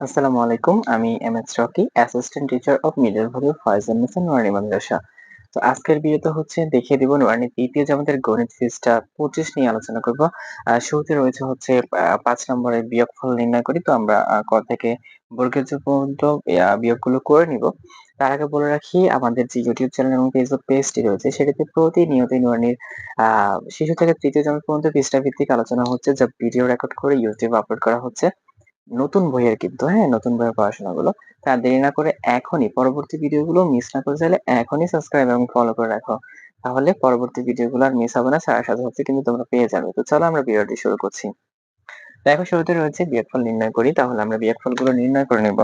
আসসালামু আলাইকুম, আমি M S Rocky assistant teacher of middle value Faizal mission Noari মাদ্রাসা তো আজকের ভিডিওতে হচ্ছে দেখিয়ে দিব নোয়ারি তৃতীয় যে আমাদের গণিত ফিজটা পঁচিশ নিয়ে আলোচনা করব। শুরুতে রয়েছে হচ্ছে পাঁচ নম্বরের বিয়োগফল নির্ণয় করি, তো আমরা ক থেকে বর্গের যে পর্যন্ত বিয়োগগুলো করে নিব। তার আগে বলে রাখি, আমাদের যে ইউটিউব চ্যানেল এবং ফেসবুক পেজটি রয়েছে সেটিতে প্রতিনিয়ত নোয়ারির শিশু থেকে তৃতীয় জন্ম পর্যন্ত পৃষ্ঠা ভিত্তিক আলোচনা হচ্ছে, যা ভিডিও রেকর্ড করে ইউটিউবে আপলোড করা হচ্ছে। নতুন বইয়ের কিন্তু হ্যাঁ নতুন বইয়ের পড়াশোনাগুলো। তা দেরি না করে এখনই পরবর্তী ভিডিওগুলো মিস না করে চাইলে এখনই সাবস্ক্রাইব এবং ফলো করে রাখো। তাহলে পরবর্তী ভিডিওগুলো আর মিস হবে না, সারা সাথে সাথে কিন্তু তোমরা পেয়ে যাবে। তো চলো আমরা ভিডিওটি শুরু করছি। দেখো, শুরুতে রয়েছে বিয়োগফল নির্ণয় করি। তাহলে আমরা বিয়োগফলগুলো নির্ণয় করে নেব।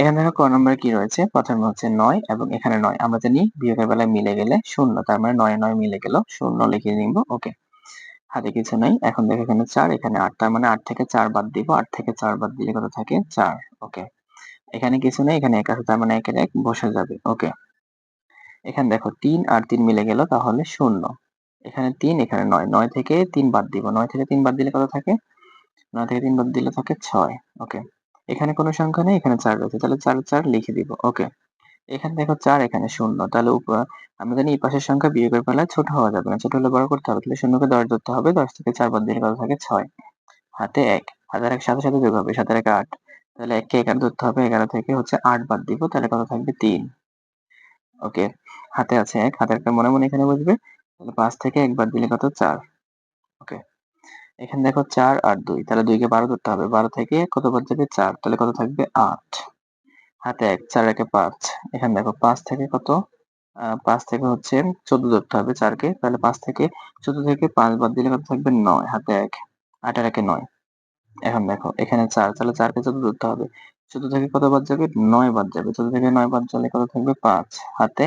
এখানে দেখো, ক নম্বরে কি রয়েছে? প্রথমে হচ্ছে নয় এবং এখানে নয়। আমরা জানি বিয়োগের বেলায় মিলে গেলে শূন্য, তার মানে নয় নয় মিলে গেল। শূন্য লিখে নিব ওকে হাতে কিছু নেই। এখন দেখো এখানে চার, এখানে আট। তার মানে আট থেকে চার বাদ দিব। আট থেকে চার বাদ দিলে কত থাকে? চার। ওকে। এখানে কিছু নেই, এখানে এক আছে, তার মানে একের এক বসে যাবে। ওকে। এখানে দেখো তিন আর তিন মিলে গেল, তাহলে শূন্য। এখানে তিন, এখানে নয়। নয় থেকে তিন বাদ দিব। নয় থেকে তিন বাদ দিলে কত থাকে? নয় থেকে তিন বাদ দিলে থাকে ছয়। ওকে। এখানে কোনো সংখ্যা নেই, এখানে চার রয়েছে। তাহলে চার চার লিখে দিব। ওকে। এখানে দেখো চার এখানে শূন্য। তাহলে আমরা জানি এই পাশের সংখ্যা বিয়োগের বেলায় ছোট হওয়া যাবে না। ছোট হলে বড় করতে হবে। তাহলে শূন্যকে দশ ধরতে হবে। দশ থেকে চার বাদ দিলে কত থাকে? ছয়। হাতে এক। হাতের এক সাথে সাথে যোগ হবে। সাতের এক আট। তাহলে এককে এগারো ধরতে হবে। এগারো থেকে হচ্ছে আট বাদ দিব। তাহলে কত থাকবে? তিন। ওকে। হাতে আছে এক। হাতের একটা মনে মনে এখানে বসবে। তাহলে পাঁচ থেকে এক বাদ দিলে কত? চার। ওকে। এখানে দেখো চার আর দুই। তাহলে দুইকে বারো ধরতে হবে। বারো থেকে কত বাদ যাবে? চার। তাহলে কত থাকবে? আট। হাতে এক চার একে পাঁচ। এখানে দেখো পাঁচ থেকে কত? পাঁচ থেকে হচ্ছে চোদ্দ ধরতে হবে চারকে। তাহলে পাঁচ থেকে চোদ্দ থেকে পাঁচ বাদ দিলে কত থাকবে? নয়। হাতে এক, আটের একে নয়। এখন দেখো, এখানে চার, তাহলে চারকে চোদ্দ ধরতে হবে। চোদ্দ থেকে কত বাদ যাবে? নয় বাদ যাবে। চোদ্দ থেকে নয় বাদ চলে কত থাকবে? পাঁচ। হাতে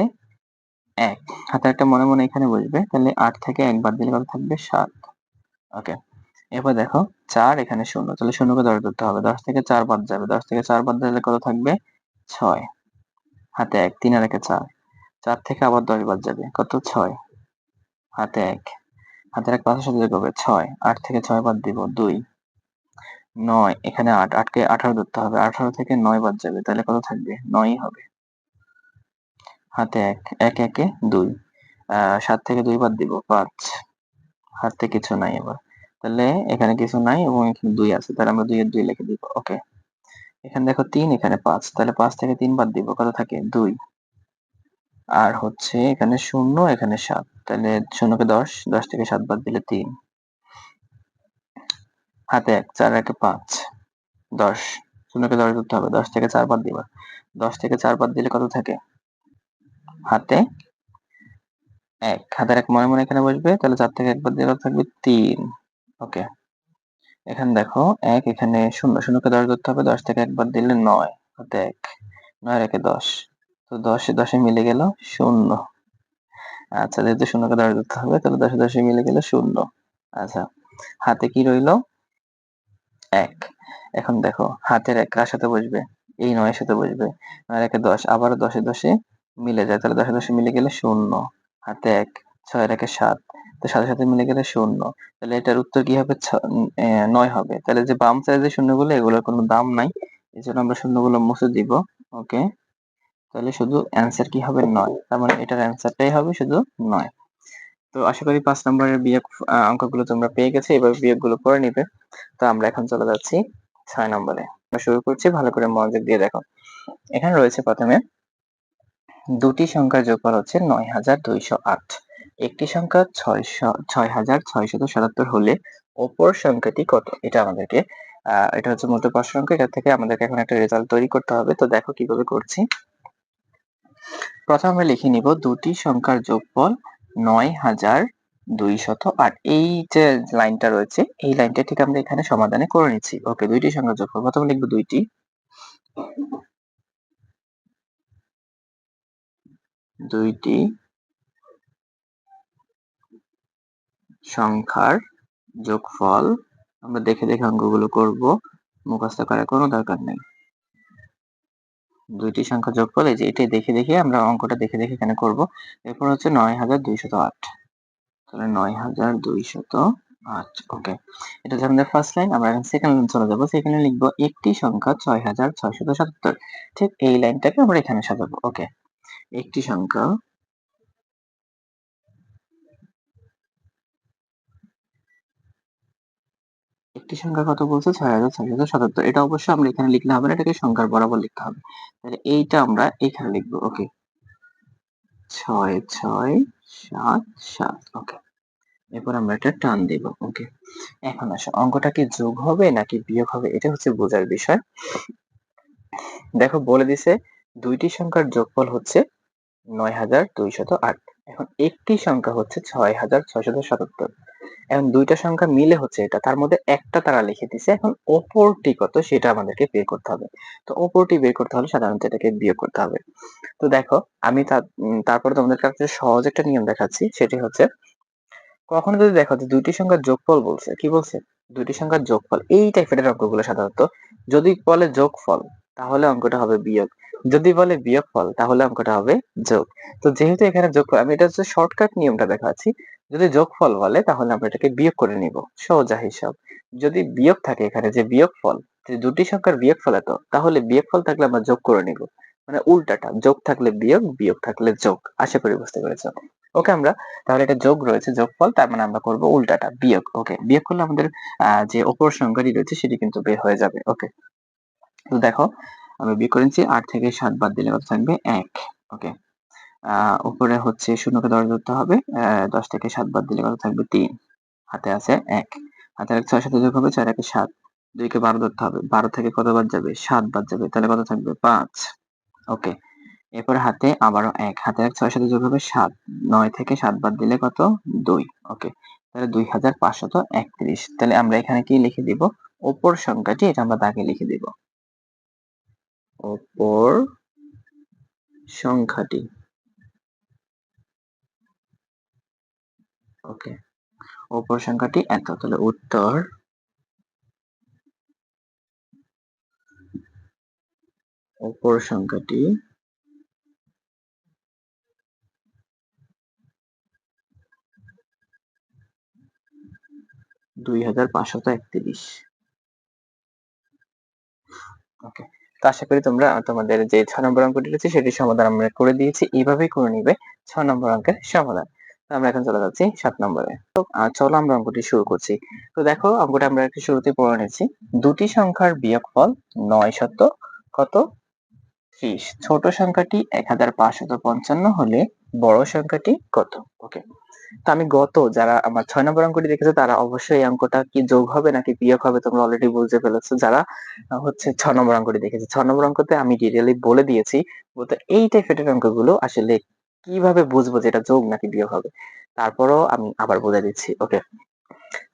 এক। হাতে একটা মনে মনে এখানে বসবে। তাহলে আট থেকে এক বাদ দিলে কত থাকবে? সাত। ওকে। এবার দেখো, চার এখানে শূন্য। তাহলে শূন্যকে দশ ধরতে হবে। দশ থেকে চার বাদ যাবে। দশ থেকে চার বাদ দিলে কত থাকবে? ছয়। হাতে এক, তিন আর একে চার। চার থেকে আবার দশ বাদ যাবে। কত? ছয়। হাতে এক। হাতের এক পাঁচের সাথে যোগ হবে ছয়। আট থেকে ছয় বাদ দিব দুই। নয়, এখানে আট। আটকে আঠারো ধরতে হবে। আঠারো থেকে নয় বাদ যাবে। তাহলে কত থাকবে? নয়ই হবে। হাতে এক। এক একে দুই। সাত থেকে দুই বাদ দিব পাঁচ। হাতে কিছু নাই এবার। তাহলে এখানে কিছু নাই এবং এখানে দুই আছে। তাহলে আমরা দুই এর দুই লিখে দিব। ওকে। এখানে দেখো তিন, এখানে পাঁচ। তাহলে পাঁচ থেকে তিন বাদ দিব, কত থাকে? দুই। আর হচ্ছে এখানে শূন্য, এখানে সাত। তাহলে শূন্যকে দশ দশ থেকে সাত বাদ দিলে তিন। হাতে এক, চার, একে পাঁচ। দশ। শূন্যকে দশ ধরতে হবে। দশ থেকে চার বাদ দিবা। দশ থেকে চার বাদ দিলে কত থাকে? হাতে এক। হাতের এক মনে মনে এখানে বসবে। তাহলে চার থেকে একবার দিলে থাকবে? তিন। ওকে। এখানে দেখো, এক, এখানে শূন্য, শূন্যকে দশ ধরতে হবে, দশ থেকে একবার দিলে নয়। হাতে এক নয় রেখে দশ। তো দশে দশে মিলে গেল শূন্য। আচ্ছা যেহেতু শূন্যকে দশ ধরতে হবে, তাহলে দশে দশে মিলে গেল শূন্য। আচ্ছা হাতে কি রইল? এক। এখন দেখো, হাতের এক কার সাথে বসবে? এই নয়ের সাথে বসবে। নয়, একে দশ, আবারও দশে দশে মিলে যায়। তাহলে দশে দশে মিলে গেলে শূন্য। হাতে এক ছয় একে সাত। তো সাথে সাথে মিলে গেলে শূন্য। তাহলে এটার উত্তর কি হবে? নয় হবে। তাহলে যে বাম সাইডে যে শূন্যগুলো, এগুলোর কোনো দাম নাই। এই জন্য আমরা শূন্যগুলো মুছে দিব। ওকে তাহলে শুধু অ্যান্সার কি হবে? নয়। তার মানে এটার অ্যান্সারটাই হবে শুধু নয়। তো আশা করি পাঁচ নম্বরের বিয়োগ অঙ্কগুলো তোমরা পেয়ে গেছো। এবার বিয়োগগুলো করে নিবে। তো আমরা এখন চলে যাচ্ছি ছয় নম্বরে। আমরা শুরু করছি, ভালো করে মনোযোগ দিয়ে দেখো। এখানে রয়েছে প্রথমে দুটি সংখ্যার যোগফল হচ্ছে নয় হাজার দুইশো আট। একটি সংখ্যা ছয় হাজার ছয়শত সাতাত্তর হলে অপর সংখ্যাটি কত? এটা আমাদেরকে এটা হচ্ছে মূলত প্রশ্ন সংখ্যা। এটা থেকে আমাদেরকে এখন একটা রেজাল্ট তৈরি করতে হবে। তো দেখো কীভাবে করছি। প্রথমে আমরা লিখে নিব দুটি সংখ্যার যোগফল নয় হাজার দুইশত আট। এই যে লাইনটা রয়েছে, এই লাইনটা ঠিক আমরা এখানে সমাধানে করে নিচ্ছি। ওকে, দুইটি সংখ্যার যোগফল। প্রথমে লিখব দুইটি। দুইটি সংখ্যার যোগফল, আমরা দেখে দেখে অঙ্কগুলো করব, মুখস্থ করার কোনো দরকার নেই। দুইটি সংখ্যা যোগফল, এই যে এটাই দেখে দেখে আমরা অঙ্কটা দেখে দেখে এখানে করব। এরপর হচ্ছে নয় হাজার দুইশত আট। তাহলে নয় হাজার দুইশত আচ্ছা ওকে এটা হচ্ছে আমাদের ফার্স্ট লাইন আমরা এখন সেকেন্ড লাইন চলে যাব। সেখানে লিখব, একটি সংখ্যা ছয় হাজার ছয়শত সাতাত্তর। ঠিক এই লাইনটাকে আমরা এখানে সাজাবো ওকে একটি সংখ্যা একটি সংখ্যা কত বলছে? ছয় হাজার ছয়শত সাতাত্তর এটা অবশ্যই আমরা এখানে লিখলে হবে না, এটাকে সংখ্যার বরাবর লিখতে হবে। তাহলে এইটা আমরা এখানে লিখব, ওকে। ছয় ছয়, সাত সাত, ওকে। এরপর আমরা একটা টান দেব, ওকে। এখন আসো, অঙ্কটা কি যোগ হবে নাকি বিয়োগ হবে? এটা হচ্ছে বোঝার বিষয়। দেখো, বলে দিছে দুইটি সংখ্যার যোগফল হচ্ছে নয় হাজার দুইশত আট। এখন একটি সংখ্যা হচ্ছে ছয় হাজার ছয়শত সাতাত্তর এখন দুইটা সংখ্যা মিলে হচ্ছে এটা, তার মধ্যে একটা তারা লিখে দিছে। এখন অপরটি কত সেটা আমাদেরকে বের করতে হবে। তো অপরটি বের করতে হলে সাধারণত এটাকে বিয়োগ করতে হবে। তো দেখো, আমি তারপরে তোমাদের কাছে সহজ একটা নিয়ম দেখাচ্ছি। সেটি হচ্ছে, কখনো যদি দেখো যে দুইটি সংখ্যার যোগফল বলছে, কি বলছে? দুইটি সংখ্যার যোগফল। এই টাইপের অঙ্কগুলো সাধারণত, যদি বলে যোগফল, তাহলে অঙ্কটা হবে বিয়োগ। যদি বলে বিয়োগফল, তাহলে অঙ্কটা হবে যোগ। তো যেহেতু এখানে যোগফল, আমি এটা হচ্ছে শর্টকাট নিয়মটা দেখাচ্ছি। যদি যোগফল বলে, তাহলে আমরা এটাকে বিয়োগ করে নিব, সোজা হিসাব। যদি বিয়োগ থাকে এখানে যে বিয়োগফল যে দুটি সংখ্যার বিয়োগফল এত, তাহলে বিয়োগফল থাকলে আমরা যোগ করে নিব। মানে উল্টাটা, যোগ থাকলে বিয়োগ বিয়োগ থাকলে যোগ। আশা করি বুঝতে পেরেছ? ওকে আমরা, তাহলে এটা যোগ রয়েছে, যোগফল, তার মানে আমরা করব উল্টাটা, বিয়োগ। ওকে, বিয়োগ করলে আমাদের যে অপর সংখ্যাটি রয়েছে, সেটি কিন্তু বের হয়ে যাবে। ওকে, তো দেখো, আমি বিয়োগ করেছি আট থেকে সাত বাদ দিলে কত থাকবে? এক। ওকে উপরে হচ্ছে শূন্যকে দশ ধরতে হবে। দশ থেকে সাত বাদ দিলে কত থাকবে? তিন। হাতে আছে এক। হাতে এক ছয় সাথে যোগ হবে ছয় একে সাত। দুইকে বারো ধরতে হবে। বারো থেকে কত বাদ যাবে? সাত বাদ যাবে। তাহলে কত থাকবে? পাঁচ। ওকে। এরপর হাতে আবারও এক। হাতে এক ছয় সাথে যোগ হবে সাত। নয় থেকে সাত বাদ দিলে কত? দুই। ওকে। তাহলে দুই হাজার পাঁচশত একত্রিশ। তাহলে আমরা এখানে কি লিখে দিব? ওপর সংখ্যাটি এটা আমরা দাগে লিখে দিব। ওপর সংখ্যাটি। ওকে। ওপর সংখ্যাটি এত, তাহলে উত্তর ওপর সংখ্যাটি দুই হাজার পাঁচশত একত্রিশ। ওকে, তো আশা করি তোমরা তোমাদের যে ছ নম্বর অঙ্কটি রয়েছে সেটির সমাধান আমরা করে দিয়েছি। এইভাবেই করে নিবে ছ নম্বর অঙ্কের সমাধান। আমরা এখন চলে যাচ্ছি সাত নম্বরে। তো চলো আমরা অঙ্কটি শুরু করছি। তো দেখো, অঙ্কটা আমরা একটু শুরুতে পড়ে নিয়েছি। দুটি সংখ্যার বিয়োগফল নয় শত কত? ত্রিশ। ছোট সংখ্যাটি এক হাজার পাঁচশত পঞ্চান্ন হলে বড় সংখ্যাটি কত? ওকে তো আমি গত, যারা আমার ছয় নম্বর অঙ্কটি দেখেছ, তারা অবশ্যই এই অঙ্কটা কি যোগ হবে নাকি বিয়োগ হবে তোমরা অলরেডি বুঝতে পেরেছ যারা হচ্ছে ছ নম্বর অঙ্কটি দেখেছ ছ নম্বর অঙ্কতে আমি ডিটেইলি বলে দিয়েছি বলতে এই টাইপের অঙ্কগুলো আসলে কীভাবে বুঝব যে এটা যোগ নাকি বিয়োগ হবে? তারপরও আমি আবার বলে দিচ্ছি ওকে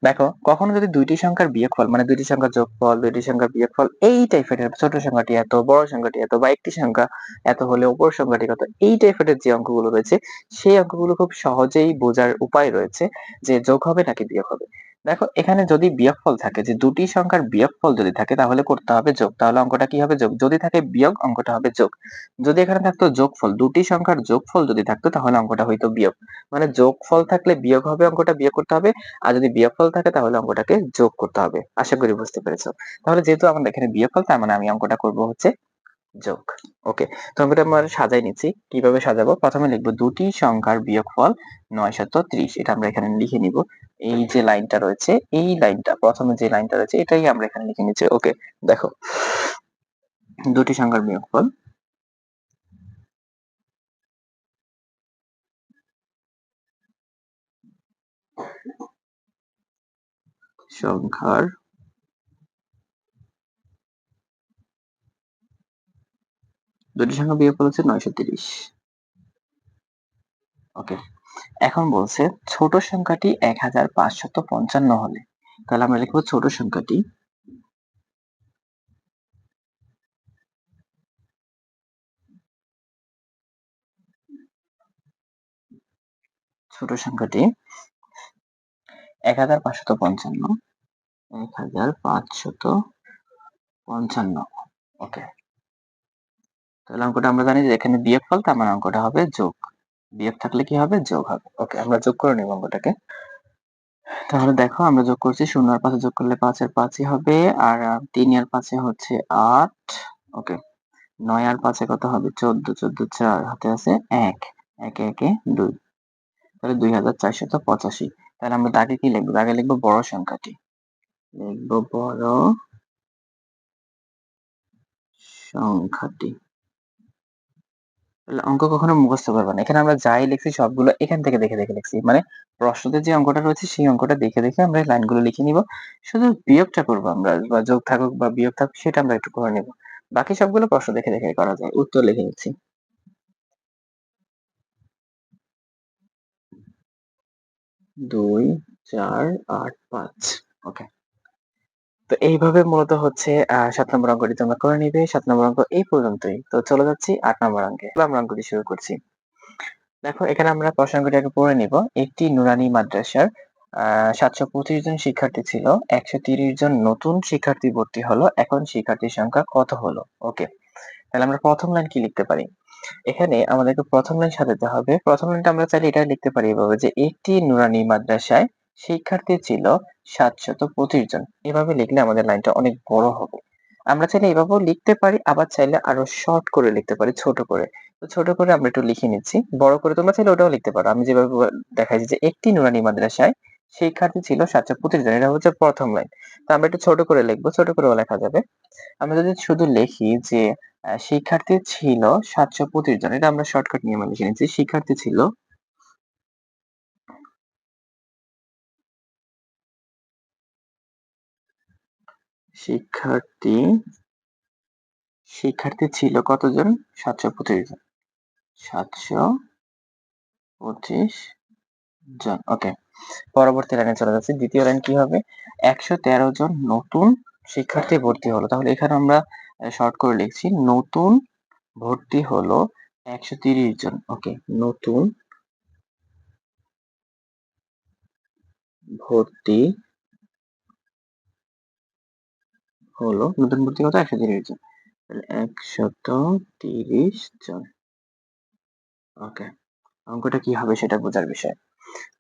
দেখো, কখনো যদি দুইটি সংখ্যার বিয়োগফল মানে দুইটি সংখ্যার যোগফল, দুইটি সংখ্যার বিয়োগফল, এই টাইপের ছোট সংখ্যাটি এত, বড় সংখ্যাটি এত, বা একটি সংখ্যা এত হলে উপর সংখ্যাটি কত, এই টাইপের যে অঙ্কগুলো রয়েছে, সেই অঙ্কগুলো খুব সহজেই বোঝার উপায় রয়েছে যে যোগ হবে নাকি বিয়োগ হবে। দেখো, এখানে যদি বিয়োগফল থাকে, যে দুটি সংখ্যার বিয়োগফল যদি থাকে, তাহলে করতে হবে যোগ। তাহলে অঙ্কটা কি হবে যোগ? যদি থাকে বিয়োগ, অঙ্কটা হবে যোগ। যদি এখানে থাকতো যোগফল, দুটি সংখ্যার যোগফল যদি থাকতো, তাহলে অঙ্কটা হইতো বিয়োগ। মানে যোগফল থাকলে বিয়োগ হবে, অঙ্কটা বিয়োগ করতে হবে, আর যদি বিয়োগফল থাকে, তাহলে অঙ্কটাকে যোগ করতে হবে। আশা করি বুঝতে পেরেছ। তাহলে যেহেতু আমাদের এখানে বিয়োগফল, তার মানে আমি অঙ্কটা করব হচ্ছে যোগ। ওকে, তো অঙ্কটা আমরা সাজাই নিচ্ছি। কীভাবে সাজাবো? প্রথমে লিখব দুটি সংখ্যার বিয়োগফল নয় শত ত্রিশ। এটা আমরা এখানে লিখে নিব। এই যে লাইনটা রয়েছে, এই লাইনটা, প্রথমে যে লাইনটা রয়েছে, এটাই আমরা এখানে লিখে নিচ্ছি। ওকে, দেখো। দুটি সংখ্যার বিয়োগফল সংখ্যার দুটি সংখ্যা বিয়োগফল হচ্ছে নয়শো তিরিশ। ওকে এখন বলছে ছোট সংখ্যাটি এক হাজার পাঁচশত পঞ্চান্ন হলে। তাহলে আমরা লিখব ছোট সংখ্যাটি ছোট সংখ্যাটি এক হাজার পাঁচশত পঞ্চান্ন। এক হাজার পাঁচশত পঞ্চান্ন। ওকে। তাহলে অঙ্কটা আমরা জানি যে এখানে বিয়োগফল তার মানে অঙ্কটা হবে যোগ। বিয়োগ থাকলে কি হবে? যোগ হবে। ওকে, আমরা যোগ করে নিব অঙ্কটাকে। তাহলে দেখো, আমরা যোগ করছি শূন্য আর পাঁচে যোগ করলে পাঁচের পাঁচই হবে, আর তিন আর পাঁচে হচ্ছে আট। ওকে। নয় আর পাঁচে কত হবে? চোদ্দ। চোদ্দ, চার, হাতে আছে এক। একে একে, দুই। তাহলে দুই হাজার চারশত পঁচাশি। তাহলে আমরা দাগে কি লিখব? দাগে লিখব বড় সংখ্যাটি। লিখব বড় সংখ্যাটি। অঙ্ক কখনো মুখস্থ করবে না। এখানে আমরা যাই লিখছি সবগুলো এখান থেকে দেখে দেখে লিখছি। মানে প্রশ্নতে যে অঙ্কটা রয়েছে সেই অঙ্কটা দেখে দেখে আমরা লাইনগুলো লিখে নিব। শুধু বিয়োগটা করব আমরা, বা যোগ থাকুক বা বিয়োগ থাকুক, সেটা আমরা একটু করে নিব। বাকি সবগুলো প্রশ্ন দেখে দেখে করা যায়। উত্তর লিখে নিচ্ছি। দুই, চার, আট, পাঁচ। ওকে তো এইভাবে মূলত হচ্ছে সাত নম্বর অঙ্কটি তোমরা করে নিবে। সাত নম্বর অঙ্ক এই পর্যন্তই। তো চলে যাচ্ছি আট নম্বর অঙ্কে। আমরা অঙ্কটি শুরু করছি। দেখো, এখানে আমরা প্রসঙ্গটি আগে পড়ে নিব। একটি নুরানি মাদ্রাসার সাতশো পঁচিশ জন শিক্ষার্থী ছিল, একশো তিরিশ জন নতুন শিক্ষার্থী ভর্তি হলো, এখন শিক্ষার্থীর সংখ্যা কত হলো? ওকে তাহলে আমরা প্রথম লাইন কি লিখতে পারি? এখানে আমাদেরকে প্রথম লাইন সাজাতে হবে। প্রথম লাইনটা আমরা চাইলে এটা লিখতে পারি এভাবে যে, একটি নুরানি মাদ্রাসায় শিক্ষার্থী ছিল সাতশত পঁচিশ জন। এভাবে লিখলে আমাদের লাইনটা অনেক বড় হবে। আমরা চাইলে এভাবেও লিখতে পারি, আবার চাইলে আরও শর্ট করে লিখতে পারি, ছোট করে। তো ছোট করে আমরা একটু লিখে নিচ্ছি। বড় করে তোমরা চাইলে ওটাও লিখতে পারো। আমি যেভাবে দেখাইছি যে, একটি নুরানি মাদ্রাসায় শিক্ষার্থী ছিল সাতশো পঁচিশ জন, এটা হচ্ছে প্রথম লাইন তো আমরা একটু ছোট করে লিখব, ছোট করেও লেখা যাবে। আমরা যদি শুধু লিখি যে শিক্ষার্থী ছিল সাতশো পঁচিশ জন, এটা আমরা শর্টকাট নিয়মে লিখে নিচ্ছি। শিক্ষার্থী ছিল শিক্ষার্থী শিক্ষার্থী ছিল কতজন? সাতশো পঁচিশ জন। সাতশো পঁচিশ জন ওকে পরবর্তী লাইনে চলে যাচ্ছে। দ্বিতীয় লাইন কি হবে? একশো তেরো জন নতুন শিক্ষার্থী ভর্তি হলো। তাহলে এখানে আমরা শর্ট করে লিখছি, নতুন ভর্তি হলো একশো তিরিশ জন। ওকে নতুন ভর্তি হলো, নতুন ভর্তি কত একশো তিরিশ জন। একশত তিরিশ জন। ওকে অঙ্কটা কি হবে সেটা বোঝার বিষয়।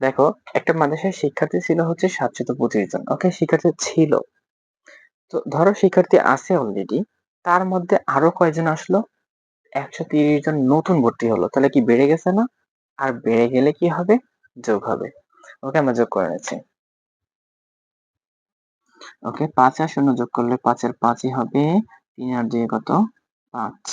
দেখো, একটা মাদ্রাসায় শিক্ষার্থী ছিল হচ্ছে সাতশত পঁচিশ জন ওকে শিক্ষার্থী ছিল। তো ধরো শিক্ষার্থী আছে অলরেডি তার মধ্যে আরও কয়জন আসলো? একশো তিরিশ জন নতুন ভর্তি হলো, তাহলে কি বেড়ে গেছে না? আর বেড়ে গেলে কি হবে? যোগ হবে। ওকে আমরা যোগ করে নিচ্ছি। ওকে পাঁচ আর শূন্য যোগ করলে পাঁচের পাঁচই হবে, তিন আর দুই কত? পাঁচ।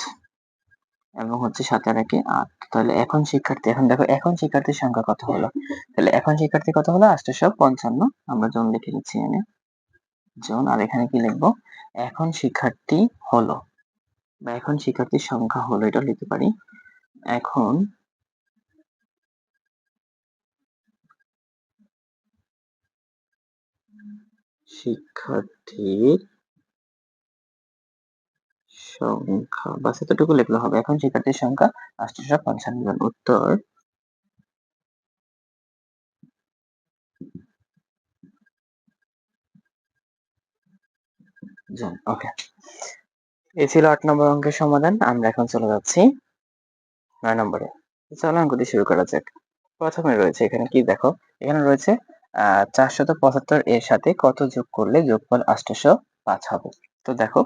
এবং হচ্ছে সাত আর একে আট। তাহলে এখন শিক্ষার্থী, এখন দেখো, এখন শিক্ষার্থীর সংখ্যা কত হলো? তাহলে এখন শিক্ষার্থী কত হলো? আটশো পঞ্চান্ন। আমরা জন লিখে দিচ্ছি এখানে। জন, আর এখানে কি লিখব? এখন শিক্ষার্থী হলো। বা এখন শিক্ষার্থীর সংখ্যা হলো, এটা লিখতে পারি। এখন শিক্ষার্থীর সংখ্যা বাস এতটুকু লিখলে হবে। এখন শিক্ষার্থীর সংখ্যা আটশোশো পঞ্চান্ন জন। উত্তর। ওকে এ ছিল আট নম্বর অঙ্কের সমাধান। আমরা এখন চলে যাচ্ছি নয় নম্বরে। চলো অঙ্কটি শুরু করা যাক। প্রথমে রয়েছে এখানে কি দেখো? এখানে রয়েছে চারশত পঁচাত্তর এর সাথে কত যোগ করলে যোগফল আটশোশো পাঁচ হবে? তো দেখো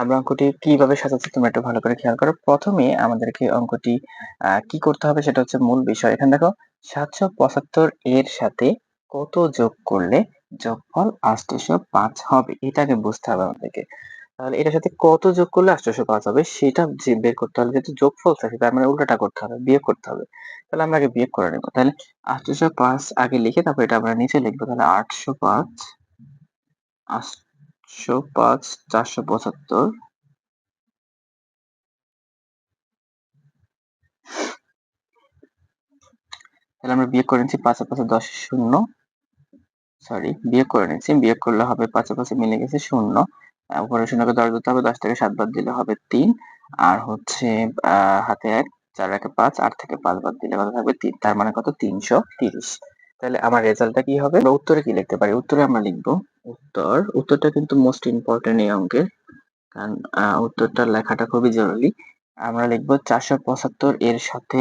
আমরা অঙ্কটি কীভাবে সাজাচ্ছি তোমরা একটু ভালো করে খেয়াল করো। প্রথমে আমাদেরকে অঙ্কটি কি করতে হবে সেটা হচ্ছে মূল বিষয়। এখানে দেখো, সাতশো পঁচাত্তর এর সাথে কত যোগ করলে যোগফল আষ্টশো পাঁচ হবে এটাকে বুঝতে হবে আমাদেরকে। তাহলে এটার সাথে কত যোগ করলে আষ্টশো পাঁচ হবে? সেটা যে বের করতে হবে, যেহেতু যোগফল থাকে, তার মানে উল্টাটা করতে হবে, বিয়োগ করতে হবে। তাহলে আমরা আগে বিয়োগ করে নেব। তাহলে আষ্টশো পাঁচ আগে লিখে তারপর এটা আমরা নিচে লিখব। তাহলে আটশো পাঁচ আটশো পাঁচ চারশো পঁচাত্তর। তাহলে আমরা বিয়োগ করে নিচ্ছি পাঁচে পাঁচে দশ শূন্য। সরি বিয়োগ করে নিচ্ছি, বিয়োগ করলে হবে পাঁচে পাঁচে মিলে গেছে শূন্য। উপরে শূন্যকে দশ দিতে হবে, দশ থেকে সাত বাদ দিলে হবে তিন। আর হচ্ছে হাতে এক, চার একে পাঁচ, আট থেকে পাঁচ বাদ দিলে কত থাকবে তিন? তার মানে কত? তিনশো তিরিশ। তাহলে আমার রেজাল্টটা কি হবে? আমরা উত্তরে কি লিখতে পারি? উত্তরে আমরা লিখব উত্তর। উত্তরটা কিন্তু মোস্ট ইম্পর্টেন্ট এই অঙ্কের। কারণ উত্তরটা লেখাটা খুবই জরুরি। আমরা লিখব চারশো পঁচাত্তর এর সাথে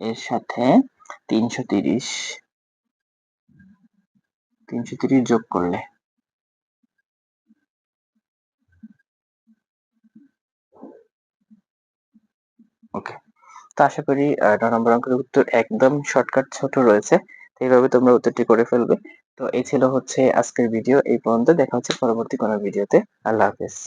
এর সাথে তিনশো তিরিশ। তিনশো তিরিশ যোগ করলে। ওকে তো আশা করি ন নম্বর অঙ্কের উত্তর একদম শর্টকাট ছোট রয়েছে। এইভাবে তোমরা উত্তরটি করে ফেলবে। তো এই ছিল হচ্ছে আজকের ভিডিও এই পর্যন্ত। দেখা হচ্ছে পরবর্তী কোনো ভিডিওতে আল্লাহ হাফেজ।